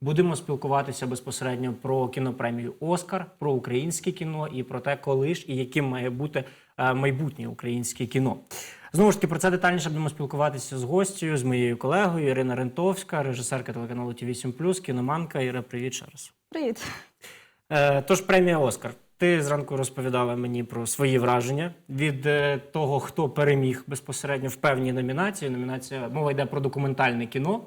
Будемо спілкуватися безпосередньо про кінопремію Оскар, про українське кіно і про те, коли ж і яким має бути е, майбутнє українське кіно. Знову ж таки, про це детальніше будемо спілкуватися з гостю, з моєю колегою Ірина Рентовська, режисерка телеканалу ТВ 7 кіноманка. Іра, привіт ще раз. Привіт. Е, Тож премія Оскар. Ти зранку розповідала мені про свої враження від е, того, хто переміг безпосередньо в певній номінації. Номінація мова йде про документальне кіно.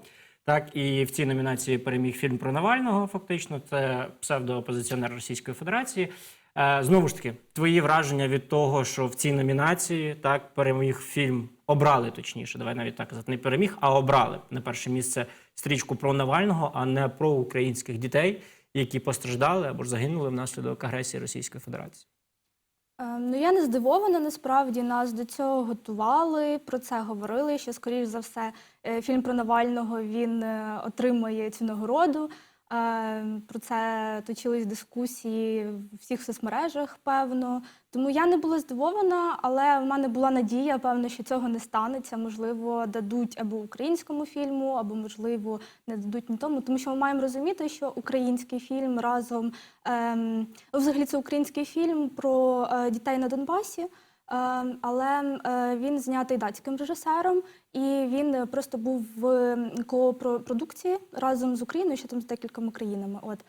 Так, і в цій номінації переміг фільм про Навального. Фактично, це псевдоопозиціонер Російської Федерації. Е, Знову ж таки, твої враження від того, що в цій номінації так переміг фільм, обрали точніше, давай навіть так казати, не переміг, а обрали на перше місце стрічку про Навального, а не про українських дітей, які постраждали або ж загинули внаслідок агресії Російської Федерації. Е, Ну я не здивована. Насправді нас до цього готували. Про це говорили. Що скоріш за все, е, фільм про Навального він отримує отримає цю нагороду. Е, Про це точились дискусії в всіх соцмережах, певно. Тому я не була здивована, але в мене була надія, певно, що цього не станеться. Можливо, дадуть або українському фільму, або можливо не дадуть ні тому. Тому що ми маємо розуміти, що український фільм разом ем, ну, взагалі це український фільм про е, дітей на Донбасі. Ем, Але е, він знятий датським режисером, і він е, просто був в копродукції разом з Україною, ще там з декількома країнами. От.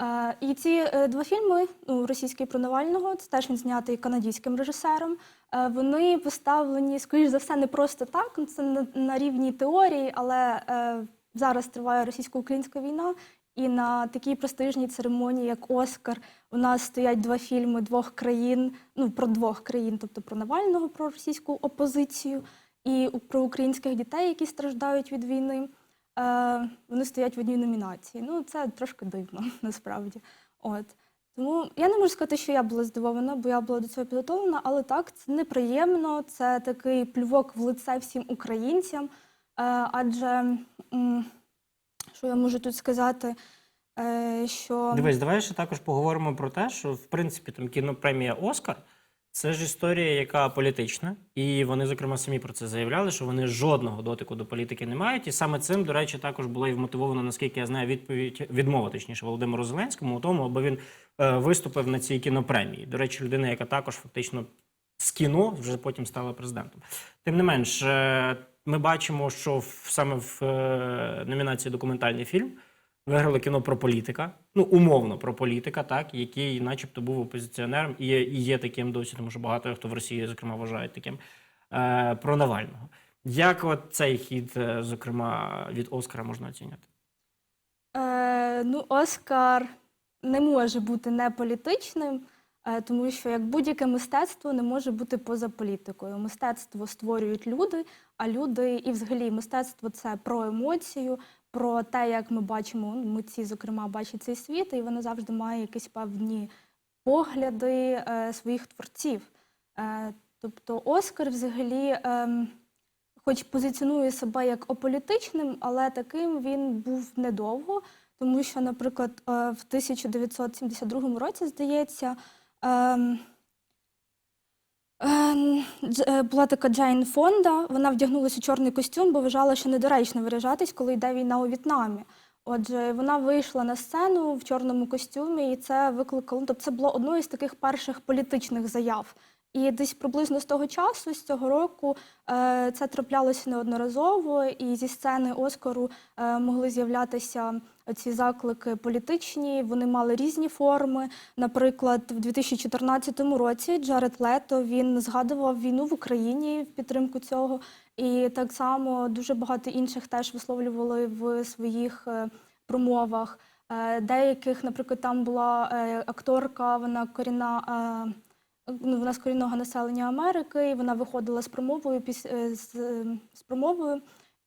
Е, І ці е, два фільми, ну, російський про Навального, це теж він знятий канадським режисером. е, Вони поставлені, скоріш за все, не просто так. ну, Це на, рівні теорії, але е, зараз триває російсько-українська війна, і на такій престижній церемонії, як Оскар, у нас стоять два фільми двох країн, ну про двох країн, тобто про Навального, про російську опозицію, і про українських дітей, які страждають від війни. Е, вони стоять в одній номінації. Ну, це трошки дивно, насправді. От. Тому я не можу сказати, що я була здивована, бо я була до цього підготовлена, але так, це неприємно, це такий плювок в лице всім українцям. Е, адже, м, що я можу тут сказати, е, що Дивись, давай ще також поговоримо про те, що в принципі там кінопремія Оскар це ж історія, яка політична, і вони, зокрема, самі про це заявляли, що вони жодного дотику до політики не мають. І саме цим, до речі, також була і вмотивована, наскільки я знаю, відповідь відмова, точніше, Володимиру Зеленському у тому, аби він е, виступив на цій кінопремії. До речі, людина, яка також фактично з кіно вже потім стала президентом. Тим не менш, е, ми бачимо, що в, саме в е, номінації документальний фільм. Виграли кіно про політика, ну умовно про політика, так який, начебто, був опозиціонером і є, і є таким досі, тому що багато хто в Росії, зокрема, вважають таким е, про Навального. Як от цей хід, е, зокрема, від Оскара можна оцінювати? Е, ну, Оскар не може бути не політичним, тому що як будь-яке мистецтво не може бути поза політикою. Мистецтво створюють люди, а люди, і взагалі мистецтво це про емоцію, про те, як ми бачимо, ну, митці, зокрема, бачать цей світ, і воно завжди має якісь певні погляди е, своїх творців. Е, тобто Оскар взагалі. ем, хоч позиціонує себе як аполітичним, але таким він був недовго, тому що, наприклад, е, в 1972 році, здається, е, була така Джейн Фонда, вона вдягнулася у чорний костюм, бо вважала, що недоречно виражатись, коли йде війна у В'єтнамі. Отже, вона вийшла на сцену в чорному костюмі, і це викликало. ну, Тобто це було одною з таких перших політичних заяв. І десь приблизно з того часу, з цього року, е, це траплялося неодноразово, і зі сцени Оскару е, могли з'являтися ці заклики політичні. Вони мали різні форми. Наприклад, в 2014 році Джаред Лето він згадував війну в Україні в підтримку цього. І так само дуже багато інших теж висловлювали в своїх е, промовах. Деяких, наприклад, там була акторка, вона корінна. Ну, вона з корінного населення Америки, і вона виходила з промовою е, з, е, з промовою,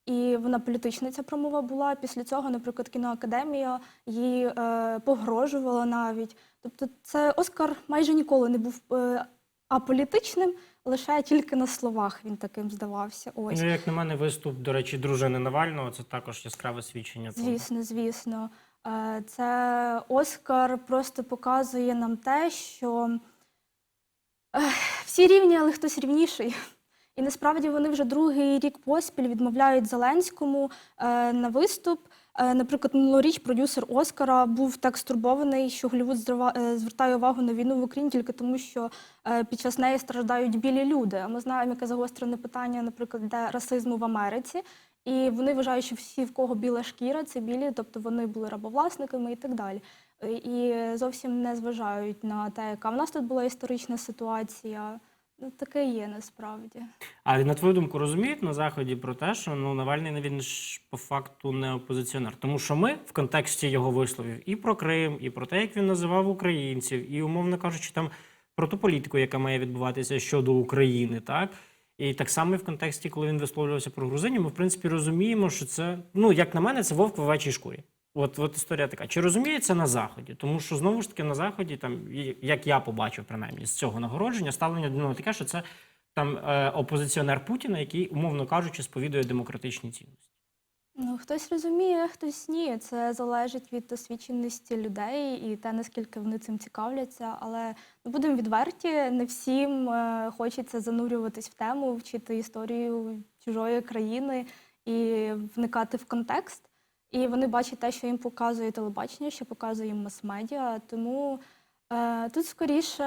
і вона політична ця промова була. Після цього, наприклад, кіноакадемія їй е, погрожувала навіть. Тобто, це Оскар майже ніколи не був е, аполітичним, лише тільки на словах він таким здавався. Ось. Ну, як на мене, виступ, до речі, дружини Навального це також яскраве свідчення. того. Звісно, звісно. Це Оскар просто показує нам те, що всі рівні, але хтось рівніший. І насправді вони вже другий рік поспіль відмовляють Зеленському е, на виступ. Е, Наприклад, минулоріч продюсер Оскара був так стурбований, що Голлівуд е, звертає увагу на війну в Україні тільки тому, що під час неї страждають білі люди. А ми знаємо, яке загострене питання, наприклад, де расизму в Америці. І вони вважають, що всі, в кого біла шкіра, це білі, тобто вони були рабовласниками і так далі. Е, І зовсім не зважають на те, яка в нас тут була історична ситуація. Ну, таке є насправді. А на твою думку, розуміють на заході про те, що ну Навальний ну, він ж по факту не опозиціонер, тому що ми в контексті його висловів і про Крим, і про те, як він називав українців, і умовно кажучи, там про ту політику, яка має відбуватися щодо України, так. І так само і в контексті, коли він висловлювався про грузинів, ми в принципі розуміємо, що це, ну як на мене, це вовк в овечій шкурі. От, от історія така. Чи розуміє це на заході? Тому що знову ж таки на заході, там як я побачив, принаймні з цього нагородження, ставлення до нього таке, що це там е, опозиціонер Путіна, який, умовно кажучи, сповідує демократичні цінності. Ну, хтось розуміє, хтось ні. Це залежить від освіченості людей і те, наскільки вони цим цікавляться. Але ну, будемо відверті, не всім е, хочеться занурюватись в тему, вчити історію чужої країни і вникати в контекст. І вони бачать те, що їм показує телебачення, що показує їм мас-медіа. Тому е, тут скоріше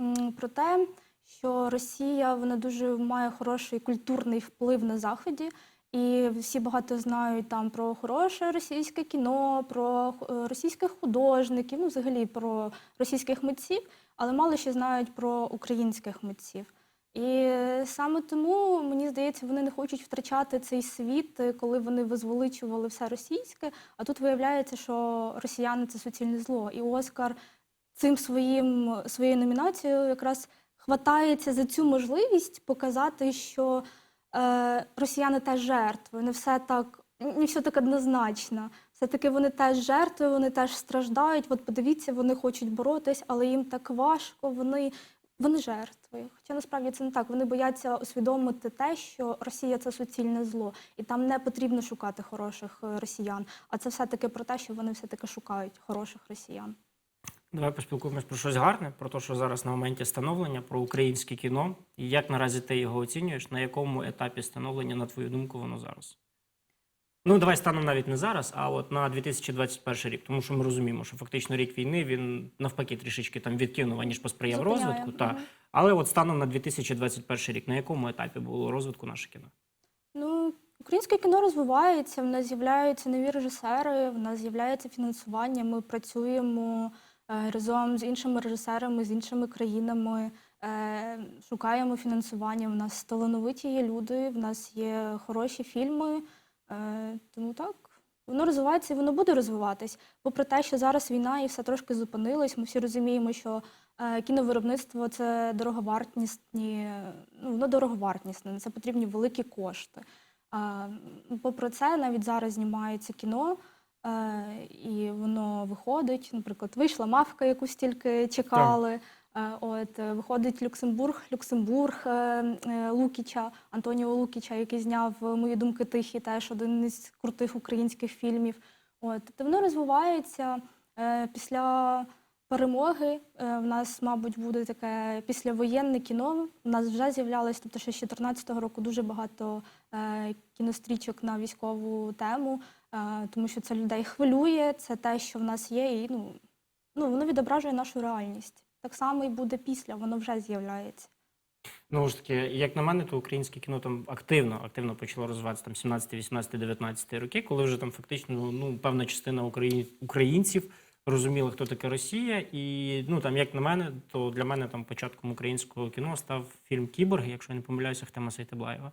м, про те, що Росія вона дуже має хороший культурний вплив на заході. І всі багато знають там про хороше російське кіно, про е, російських художників, ну взагалі про російських митців, але мало ще знають про українських митців. І саме тому мені здається, вони не хочуть втрачати цей світ, коли вони визволичували все російське. А тут виявляється, що росіяни це суцільне зло. І Оскар цим своїм своєю номінацією якраз хватається за цю можливість показати, що е, росіяни теж жертви, не все так, не все так однозначно. Все-таки вони теж жертви, вони теж страждають. От подивіться, вони хочуть боротись, але їм так важко, вони, вони жертви. Хоча насправді це не так. Вони бояться усвідомити те, що Росія це суцільне зло, і там не потрібно шукати хороших е, росіян. А це все-таки про те, що вони все-таки шукають хороших росіян. Давай поспілкуємось про щось гарне, про те, що зараз на моменті становлення, про українське кіно. І як наразі ти його оцінюєш, на якому етапі становлення, на твою думку, воно зараз? Ну, давай станом навіть не зараз, а от на 2021 рік. Тому що ми розуміємо, що фактично рік війни він навпаки трішечки там відкинув, аніж посприяв Зупиняє, розвитку. Та. Але от станом на 2021 рік, на якому етапі було розвитку наше кіно? Ну, українське кіно розвивається, в нас з'являються нові режисери, в нас з'являється фінансування. Ми працюємо е, разом з іншими режисерами, з іншими країнами, е, шукаємо фінансування. В нас талановиті є люди, в нас є хороші фільми. Тому так. Воно розвивається і воно буде розвиватись. Попри те, що зараз війна і все трошки зупинилось, ми всі розуміємо, що е, кіновиробництво це дороговартісні, ну, воно дороговартісне, на це потрібні великі кошти. Попри це, навіть зараз знімається кіно, е, і воно виходить. Наприклад, вийшла мавка, яку стільки чекали. Е, От е, виходить Люксембург, Люксембург е, е, Лукіча, Антоніо Лукіча, який зняв е, мої думки тихі, теж один із крутих українських фільмів. От тобто воно розвивається Е, після перемоги. е, В нас, мабуть, буде таке післявоєнне кіно. У нас вже з'являлось, тобто ще з 2014 року дуже багато е, кінострічок на військову тему, е, тому що це людей хвилює, це те, що в нас є, і ну, ну воно відображує нашу реальність. Так само і буде після, воно вже з'являється. Ну ж таки, як на мене, то українське кіно там активно, активно почало розвиватися там 17, 18, 19 роки, коли вже там фактично ну, певна частина україн... українців розуміла, хто таке Росія. І ну там, як на мене, то для мене там початком українського кіно став фільм Кіборги, якщо я не помиляюся, Хтема Сейтеблаєва.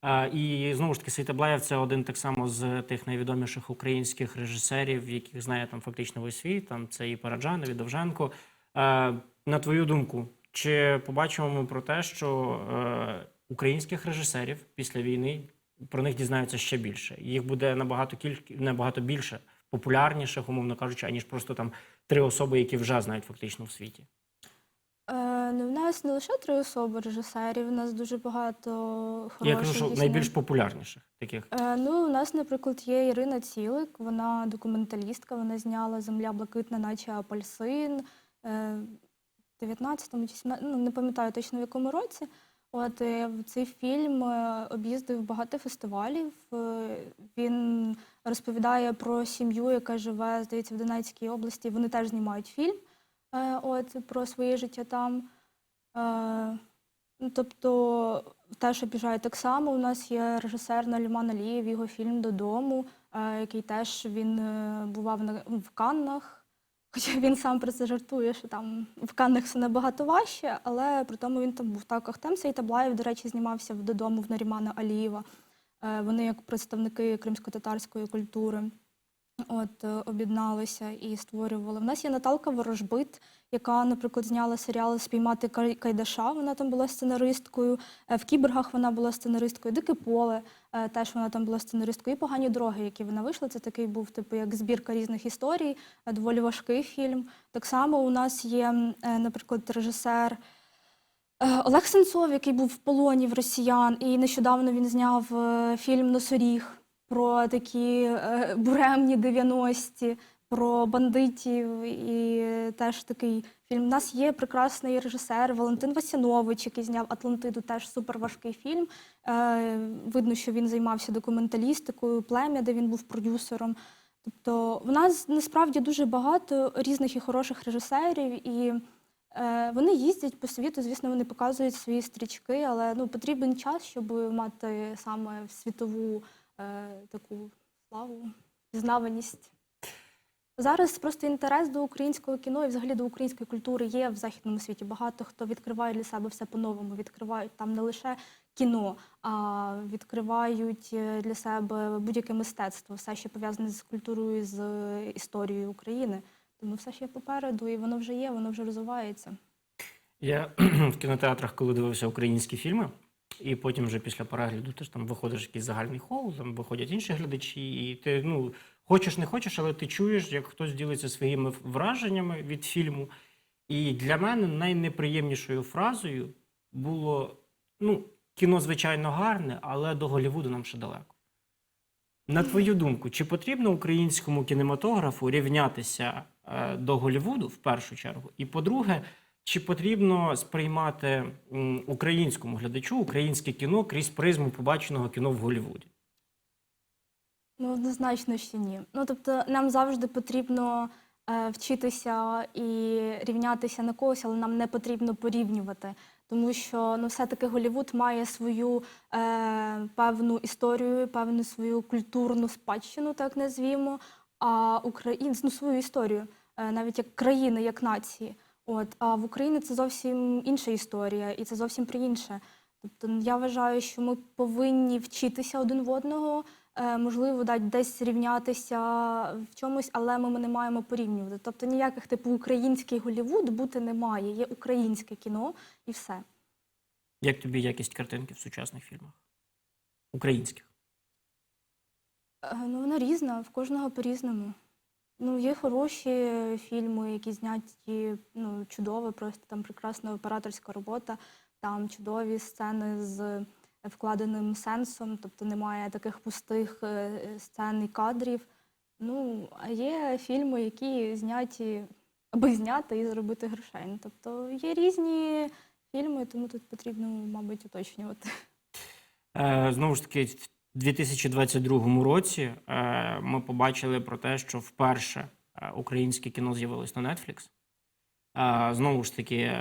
А, і знову ж таки, Сейтеблаєв це один так само з тих найвідоміших українських режисерів, яких знає там фактично весь світ. Там це і Параджанов, і Довженко. Е, на твою думку, чи побачимо ми про те, що е, українських режисерів після війни про них дізнаються ще більше? Їх буде набагато кільк... набагато більше, популярніших, умовно кажучи, аніж просто там три особи, які вже знають фактично в світі. Е, ну, в нас не лише три особи режисерів, у нас дуже багато хороших. Я кажу, що дійсно. найбільш популярніших таких. Е, Ну, у нас, наприклад, є Ірина Цілик, вона документалістка, вона зняла Земля блакитна, наче апельсин 19-му чи 17, ну, не пам'ятаю точно в якому році. От е, цей фільм е, об'їздив багато фестивалів. Е, Він розповідає про сім'ю, яка живе, здається, в Донецькій області. Вони теж знімають фільм е, от, про своє життя там. Е, ну, Тобто теж обіжає так само. У нас є режисер Наліман Алієв, його фільм Додому, е, який теж він е, бував в Каннах. Хоча він сам про це жартує, що там в Каннах все набагато важче, але при тому він там був. Так, Ахтем Сейтаблаєв, до речі, знімався додому в Нарімана Алієва. Е, Вони як представники кримсько-татарської культури от, е, об'єдналися і створювали. В нас є Наталка Ворожбит, яка, наприклад, зняла серіал Спіймати Кайдаша. Вона там була сценаристкою. Е, В кібергах вона була сценаристкою. Дике поле е, теж вона там була сценаристкою. І погані дороги, які вона вийшла. Це такий був типу як збірка різних історій, е, доволі важкий фільм. Так само у нас є, наприклад, режисер. Олег Сенцов, який був в полоні в росіян, і нещодавно він зняв фільм Носоріг про такі буремні 90-ті, про бандитів. І теж такий фільм. У нас є прекрасний режисер Валентин Васянович, який зняв Атлантиду, теж суперважкий фільм. Е, Видно, що він займався документалістикою, плем'я, де він був продюсером. Тобто в нас насправді дуже багато різних і хороших режисерів, і е, вони їздять по світу. Звісно, вони показують свої стрічки, але ну потрібен час, щоб мати саме світову е, таку славу, пізнаваність. Зараз просто інтерес до українського кіно і взагалі до української культури є в західному світі. Багато хто відкриває для себе все по-новому. Відкривають там не лише кіно, а відкривають е, для себе будь-яке мистецтво, все, що пов'язане з культурою, з е, історією України. Тому все ще попереду, і воно вже є, воно вже розвивається. Я в кінотеатрах, коли дивився українські фільми, і потім вже після перегляду ти ж там виходиш якийсь загальний хол, там виходять інші глядачі, і ти ну хочеш не хочеш, але ти чуєш, як хтось ділиться своїми враженнями від фільму. І для мене найнеприємнішою фразою було: ну, кіно, звичайно, гарне, але до Голлівуду нам ще далеко. На твою думку, чи потрібно українському кінематографу рівнятися е, до Голлівуду в першу чергу? І по-друге, чи потрібно сприймати українському глядачу українське кіно крізь призму побаченого кіно в Голлівуді? Ну, однозначно, що ні. Ну тобто, нам завжди потрібно е, вчитися і рівнятися на когось, але нам не потрібно порівнювати. Тому що ну, все-таки Голлівуд має свою е, певну історію, певну свою культурну спадщину, так назвімо, а Україн, ну, свою історію, е, навіть як країни, як нації. От, а в Україні це зовсім інша історія, і це зовсім про інше. Тобто я вважаю, що ми повинні вчитися один в одного, е, можливо, дать десь рівнятися в чомусь, але ми не маємо порівнювати. Тобто ніяких типу український Голлівуд бути не має. Є українське кіно і все. Як тобі якість картинки в сучасних фільмах? Українських? Е, Ну, вона різна, в кожного по-різному. Ну, є хороші фільми, які зняті ну, чудово, просто там прекрасна операторська робота, там чудові сцени з вкладеним сенсом, тобто немає таких пустих е, сцен і кадрів. Ну, а є фільми, які зняті аби зняти і заробити грошей. Ну, тобто є різні фільми, тому тут потрібно, мабуть, уточнювати. Е, знову ж таки, в 2022 році е, ми побачили про те, що вперше е, українське кіно з'явилось на Netflix. Е, знову ж таки,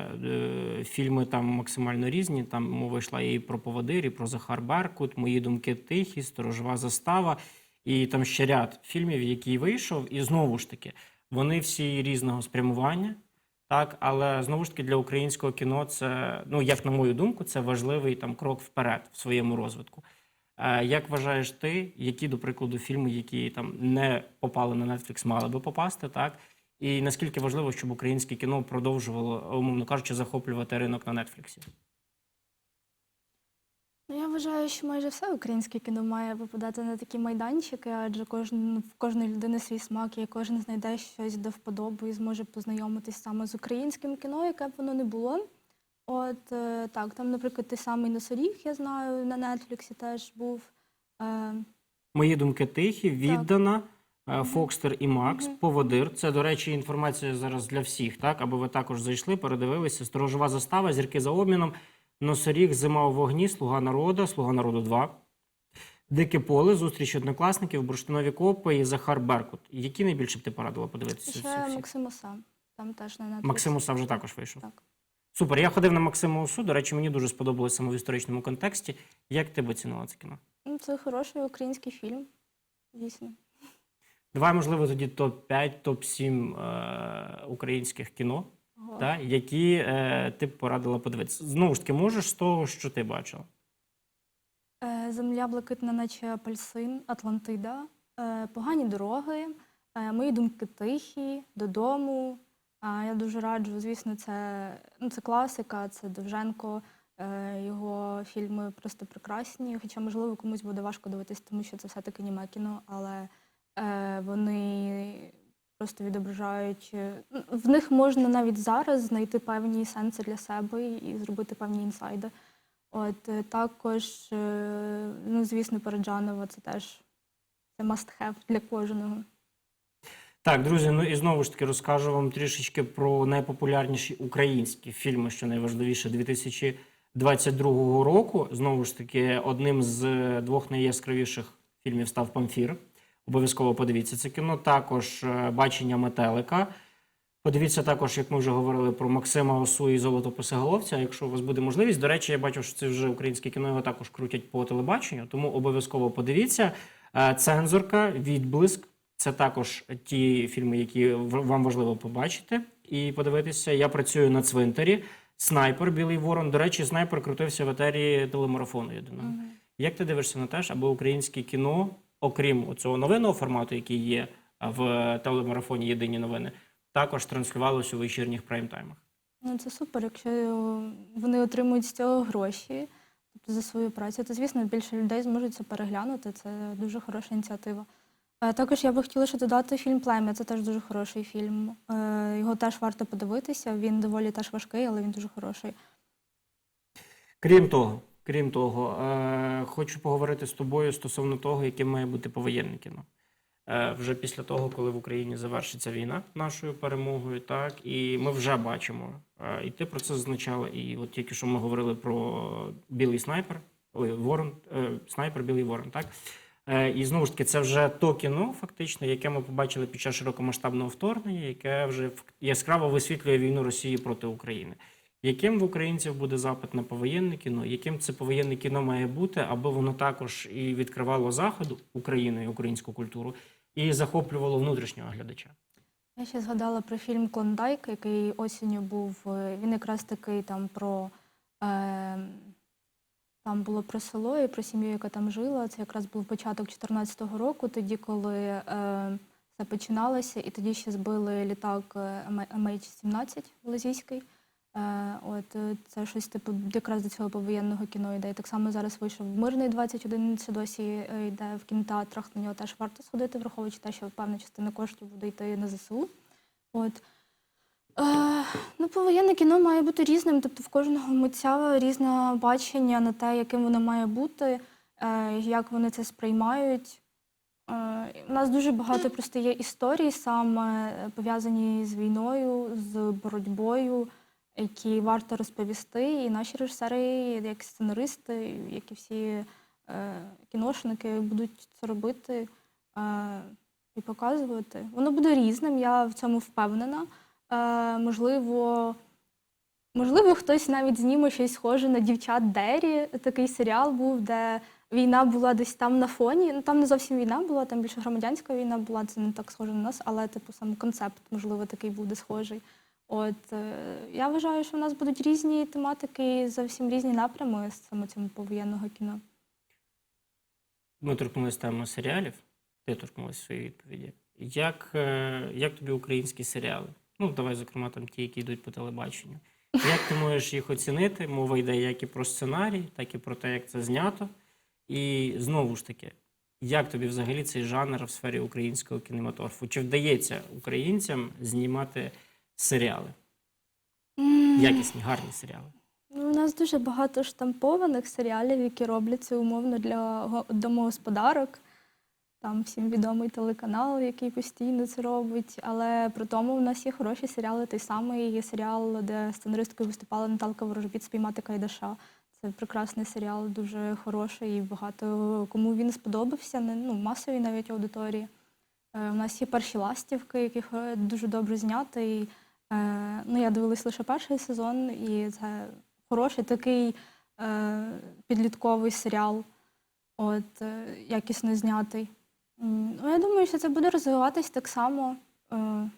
фільми там максимально різні. Там мова йшла і про поводир, і про Захар Беркут, мої думки тихі, сторожова застава. І там ще ряд фільмів, який вийшов, і знову ж таки, вони всі різного спрямування. Так, але знову ж таки для українського кіно це, ну як на мою думку, це важливий там крок вперед в своєму розвитку. Е, як вважаєш ти, які, до прикладу, фільми, які там не попали на Netflix, мали би попасти, так? І наскільки важливо, щоб українське кіно продовжувало, умовно кажучи, захоплювати ринок на Netflix? Ну, я вважаю, що майже все українське кіно має попадати на такі майданчики, адже кожен, в кожної людини свій смак, і кожен знайде щось до вподоби і зможе познайомитись саме з українським кіно, яке б воно не було. От е, так, там, наприклад, той самий носоріг, я знаю, на Нетфліксі теж був. Е, Мої думки тихі, віддана. е, Фокстер і Макс, Мгм. поводир. Це, до речі, інформація зараз для всіх, так? Аби ви також зайшли, передивилися. Сторожова застава, зірки за обміном. Носоріг, Зима у вогні, Слуга народу, Слуга народу 2. Дике поле, зустріч однокласників, бурштинові копи і Захар Беркут. Які найбільше б ти порадила подивитися? Ще? Максимуса. Там теж на Максимуса вже також вийшов. Так. Супер. Я ходив на Максимусу. До речі, мені дуже сподобалося саме в історичному контексті. Як ти б оцінила це кіно? Ну, Це хороший український фільм. Дійсно. Давай, можливо, тоді топ-5, топ-7 е- українських кіно, та, які е- ти б порадила подивитися. Знову ж таки, можеш з того, що ти бачила. Е, Земля блакитна, наче апельсин, Атлантида, е, погані дороги, е, мої думки тихі, додому. Я дуже раджу, звісно, це, ну, це класика, це Довженко. е, Його фільми просто прекрасні. Хоча, можливо, комусь буде важко дивитись, тому що це все-таки німе кіно, але е, вони просто відображають. е, В них можна навіть зараз знайти певні сенси для себе і зробити певні інсайди. От також, ну звісно, Параджанова це теж це must have для кожного. Так, друзі, ну і знову ж таки розкажу вам трішечки про найпопулярніші українські фільми, що найважливіше 2022 року. Знову ж таки, одним з двох найяскравіших фільмів став Памфір. Обов'язково подивіться це кіно. Також е, бачення метелика. Подивіться також, як ми вже говорили про Максима Осу і Золото Посиголовця. Якщо у вас буде можливість. До речі, я бачу, що це вже українське кіно його також крутять по телебаченню, тому обов'язково подивіться. Е, Цензорка, відблиск. Це також ті фільми, які вам важливо побачити і подивитися. Я працюю на цвинтарі. Снайпер Білий Ворон. До речі, снайпер крутився в етері телемарафону єдиного. Як ти дивишся на те, ж, аби українське кіно, окрім цього новинного формату, який є в телемарафоні Єдині новини, також транслювалося у вечірніх прайм-таймах? Ну це супер, якщо вони отримують з цього гроші, тобто за свою працю, то звісно більше людей зможуть це переглянути. Це дуже хороша ініціатива. Також я би хотіла ще додати фільм Плем'я. Це теж дуже хороший фільм. Е, Його теж варто подивитися. Він доволі теж важкий, але він дуже хороший. Крім того, крім того, е, хочу поговорити з тобою стосовно того, яким має бути повоєнне кіно. Е, вже після того, коли в Україні завершиться війна нашою перемогою, так і ми вже бачимо, і ти про це зазначала. І от тільки що ми говорили про білий снайпер, ой, ворон, снайпер, білий ворон, так. Е, І знову ж таки, це вже то кіно, фактично, яке ми побачили під час широкомасштабного вторгнення, яке вже яскраво висвітлює війну Росії проти України. Яким в українців буде запит на повоєнне кіно? Яким це повоєнне кіно має бути, аби воно також і відкривало заходу України і українську культуру, і захоплювало внутрішнього глядача? Я ще згадала про фільм Клондайк, який осінню був. е, Він якраз такий там про е, там було про село і про сім'ю, яка там жила. Це якраз був початок 2014 року, тоді, коли е, все починалося, і тоді ще збили літак е, MH17 Малазійський. Е, от е, це щось типу якраз до цього повоєнного кіно йде. І так само зараз вийшов мирний 21, це досі е, йде в кінотеатрах. На нього теж варто сходити, враховуючи те, що певна частина коштів буде йти на ЗСУ. От. Е, ну, повоєнне кіно має бути різним, тобто в кожного митця різне бачення на те, яким воно має бути, е, як вони це сприймають. Е, У нас дуже багато просто є історій, саме пов'язані з війною, з боротьбою, які варто розповісти. І наші режисери, як сценаристи, як і всі е, кіношники, будуть це робити е, і показувати. Воно буде різним, я в цьому впевнена. Е, можливо, можливо, хтось навіть зніме щось схоже на дівчат Дері. Такий серіал був, де війна була десь там на фоні. Ну там не зовсім війна була, там більше громадянська війна була. Це не так схоже на нас, але типу сам концепт, можливо, такий буде схожий. От е, я вважаю, що в нас будуть різні тематики, і зовсім різні напрями саме цього повоєнного кіно. Ми торкнулися теми серіалів. Ти торкнулася в своїй відповіді. Як, е, як тобі українські серіали? Ну, давай, зокрема, там ті, які йдуть по телебаченню. Як ти можеш їх оцінити? Мова йде як і про сценарій, так і про те, як це знято. І знову ж таки, як тобі взагалі цей жанр в сфері українського кінематографу? Чи вдається українцям знімати серіали? Якісні, гарні серіали? Ну, У нас дуже багато штампованих серіалів, які робляться умовно для домогосподарок. Там всім відомий телеканал, який постійно це робить. Але при тому в нас є хороші серіали. Той самий є серіал, де сценаристкою виступала Наталка Ворожбіт спіймати Кайдаша. Це прекрасний серіал, дуже хороший і багато кому він сподобався, ну, масовій навіть аудиторії. Е, У нас є перші ластівки, яких е, дуже добре знятий. Е, Ну, я дивилась лише перший сезон, і це хороший такий підлітковий серіал, от, якісно знятий. Ну, я думаю, що це буде розвиватись так само. Е,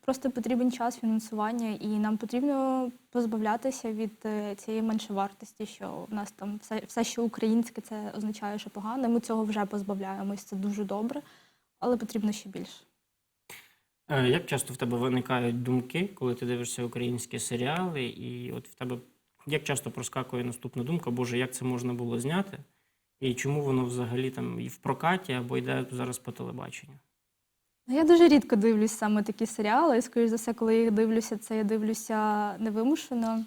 Просто потрібен час фінансування, і нам потрібно позбавлятися від е, цієї меншовартості, що в нас там все, все, що українське, це означає, що погано. Ми цього вже позбавляємось, це дуже добре, але потрібно ще більше. Е, Як часто в тебе виникають думки, коли ти дивишся українські серіали, і от в тебе як часто проскакує наступна думка, Боже, як це можна було зняти? І чому воно взагалі там і в прокаті або йде зараз по телебаченню? Ну, Я дуже рідко дивлюсь саме такі серіали. І, скоріш за все, коли я їх дивлюся, це я дивлюся невимушено.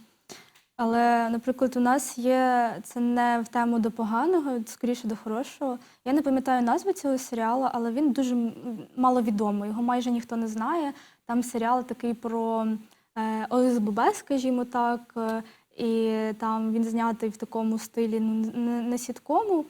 Але, наприклад, у нас є це не в тему до поганого, скоріше до хорошого. Я не пам'ятаю назви цього серіалу, але він дуже м, маловідомий. Його майже ніхто не знає. Там серіал такий про е, ОСББ, скажімо так, е, і там він знятий в такому стилі ну, не, не сіткому,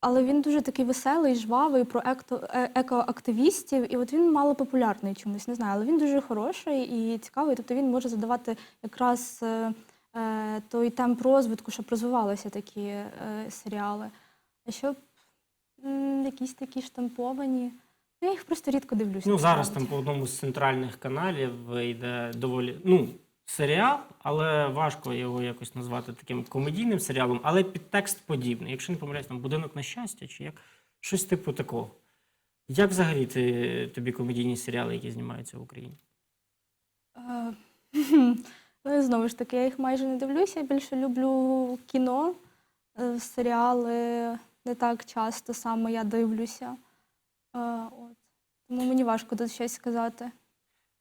але він дуже такий веселий, жвавий про е- екоактивістів. І от він малопопулярний чомусь, не знаю, але він дуже хороший і цікавий. Тобто він може задавати якраз е, е, той темп розвитку, щоб розвивалися такі е, серіали. А щоб м, якісь такі штамповані. Ну, я їх просто рідко дивлюся. Ну, зараз там по одному з центральних каналів йде доволі ну, серіал, але важко його якось назвати таким комедійним серіалом, але підтекст подібний. Якщо не помиляюсь, там будинок на щастя чи як щось типу такого. Як взагалі ти, тобі комедійні серіали, які знімаються в Україні? Е, Ну, знову ж таки, я їх майже не дивлюся. Я більше люблю кіно, е, серіали не так часто саме я дивлюся. От. Тому мені важко тут щось сказати.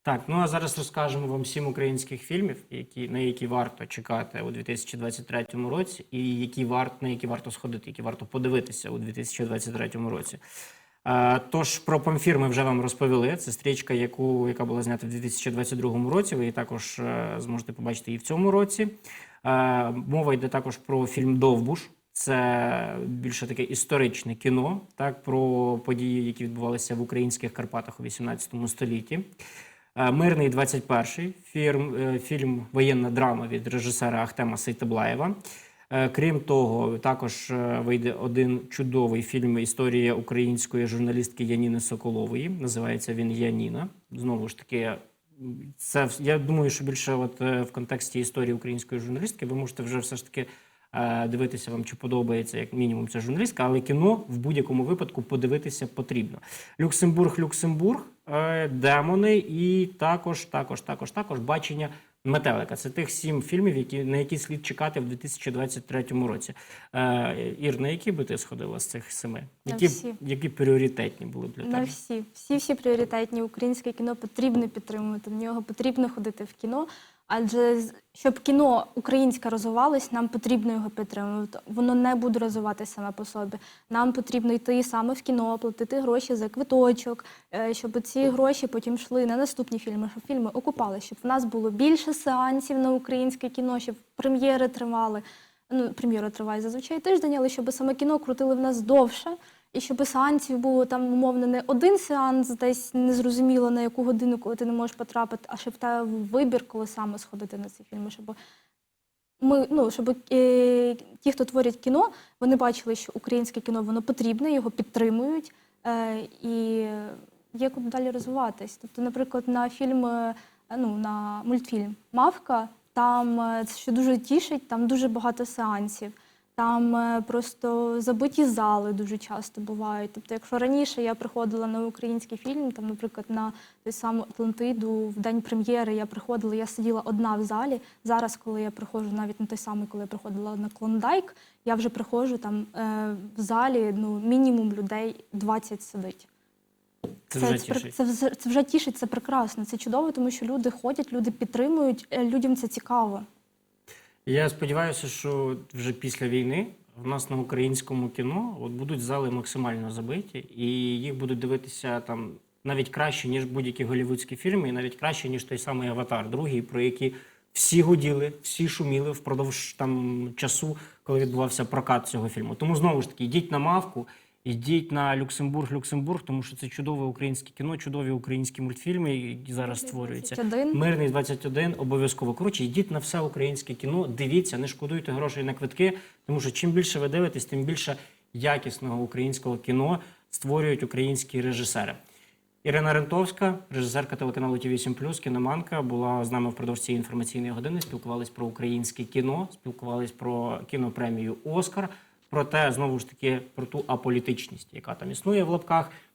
Так, ну а зараз розкажемо вам сім українських фільмів, які, на які варто чекати у 2023 році, і які варт, на які варто сходити, які варто подивитися у 2023 році. Е, Тож про Памфір ми вже вам розповіли. Це стрічка, яку, яка була знята в 2022 році. Ви її також е, зможете побачити і в цьому році. Е, Мова йде також про фільм Довбуш. Це більше таке історичне кіно, так про події, які відбувалися в українських Карпатах у 18 столітті. Е, Мирний 21-й фільм, е, фільм Воєнна драма від режисера Ахтема Сейтаблаєва. Е, Крім того, також вийде один чудовий фільм Історія української журналістки Яніни Соколової. Називається він Яніна. Знову ж таки, це я думаю, що більше от в контексті історії української журналістки ви можете вже все ж таки дивитися вам, чи подобається як мінімум ця журналістка, але кіно в будь-якому випадку подивитися потрібно. Люксембург, Люксембург, демони і також, також, також, також бачення метелика. Це тих сім фільмів, які на які слід чекати в 2023 році. Е, Ір, на які би ти сходила з цих семи? На Які, всі. які пріоритетні були б для На тебе? всі, всі, всі пріоритетні українське кіно потрібно підтримувати. В нього потрібно ходити в кіно. Адже щоб кіно українське розвивалось, нам потрібно його підтримувати. Воно не буде розвиватися саме по собі. Нам потрібно йти саме в кіно, платити гроші за квиточок, е, щоб ці гроші потім йшли на наступні фільми, щоб фільми окупали, щоб в нас було більше сеансів на українське кіно, щоб прем'єри тривали. Ну, прем'єра триває зазвичай тиждень, але щоб саме кіно крутили в нас довше. І щоб сеансів було там, умовно, не один сеанс, десь незрозуміло на яку годину, коли ти не можеш потрапити, а щоб тебе вибір, коли саме сходити на ці фільми. Щоб ми, ну, щоб е, ті, хто творять кіно, вони бачили, що українське кіно воно потрібне, його підтримують е, і є куди далі розвиватись. Тобто, наприклад, на фільм, е, ну, на мультфільм Мавка, там е, це що дуже тішить, там дуже багато сеансів. Там е, просто забиті зали дуже часто бувають. Тобто, якщо раніше я приходила на український фільм, там, наприклад, на той самий Атлантиду в день прем'єри я приходила, я сиділа одна в залі. Зараз, коли я приходжу, навіть на той самий, коли я приходила на Клондайк, я вже приходжу там е, в залі, ну мінімум людей 20 сидить. Це Це, вже це, тішить. це, це вже тішить, це прекрасно, це чудово, тому що люди ходять, люди підтримують, е, людям це цікаво. Я сподіваюся, що вже після війни в нас на українському кіно от будуть зали максимально забиті, і їх будуть дивитися там навіть краще, ніж будь-які голівудські фільми, і навіть краще, ніж той самий Аватар, другий, про який всі гуділи, всі шуміли впродовж там часу, коли відбувався прокат цього фільму. Тому знову ж таки, йдіть на мавку. Йдіть на Люксембург, Люксембург, тому що це чудове українське кіно, чудові українські мультфільми, які зараз створюються. 21. Мирний 21 обов'язково. Коротше, йдіть на все українське кіно, дивіться, не шкодуйте грошей на квитки, тому що чим більше ви дивитесь, тим більше якісного українського кіно створюють українські режисери. Ірина Рентовська, режисерка телеканалу ТВ 7 кіноманка, була з нами впродовж цієї інформаційної години. Спілкувались про українське кіно, спілкувались про кінопремію Оскар, про те, знову ж таки, про ту аполітичність, яка там існує в лапках.